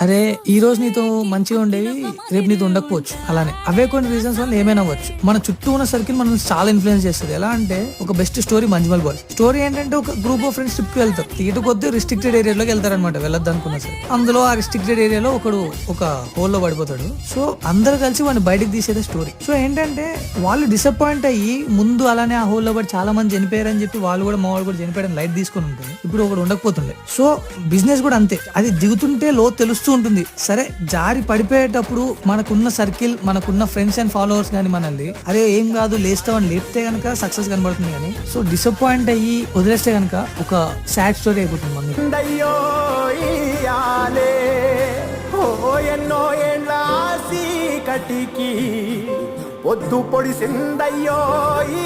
అరే ఈ రోజు నీతో మంచిగా ఉండేవి రేపు నీతో ఉండకపోవచ్చు. అలానే. అవే కొన్ని రీజన్స్ వల్ల ఏమైనా అవ్వచ్చు. మన చుట్టూ ఉన్న సర్కిల్ మనం చాలా ఇన్ఫ్లుయెన్స్ చేస్తుంది. ఎలా అంటే ఒక best story Manjummel boy. Story ఏంటంటే ఒక గ్రూప్ ఆఫ్ ఫ్రెండ్స్ ట్రిప్కి వెళ్తారు. తీటు కొద్ది రిస్ట్రిక్టెడ్ ఏరియాలోకి వెళ్తారనమాట వెళ్ళొద్దు అనుకున్నా సరే. అందులో ఆ రిస్ట్రిక్టెడ్ ఏరియాలో ఒకడు ఒక హోల్లో పడిపోతాడు. సో అందరు కలిసి వాడిని బయటకు తీసేదే స్టోరీ సో ఏంటంటే వాళ్ళు డిసప్పాయింట్ అయ్యి ముందు అలానే ఆ హోల్లో పడి చాలా మంది చనిపోయారని చెప్పి వాళ్ళు కూడా మా వాళ్ళు కూడా చనిపోయారని లైట్ తీసుకొని ఉంటుంది ఇప్పుడు ఒకడు ఉండకపోతుండే. సో బిజినెస్ కూడా అంతే. అది దిగుతుంటే లో తెలుస్తుంది. వస్తూ ఉంటుంది. సరే జారి పడిపోయేటప్పుడు మనకున్న సర్కిల్ మనకున్న ఫ్రెండ్స్ అండ్ ఫాలోవర్స్ కానీ మనల్ని అరే ఏం కాదు లేస్తామని లేపితే కనుక సక్సెస్ కనబడుతుంది కానీ సో డిసప్పాయింట్ అయ్యి వదిలేస్తే కనుక ఒక సాడ్ స్టోరీ అయిపోతుంది మమ్మీ ఓ ఎన్నో ఏండ్ల కటికి పొద్దు పొడిసిందయ్యో ఈ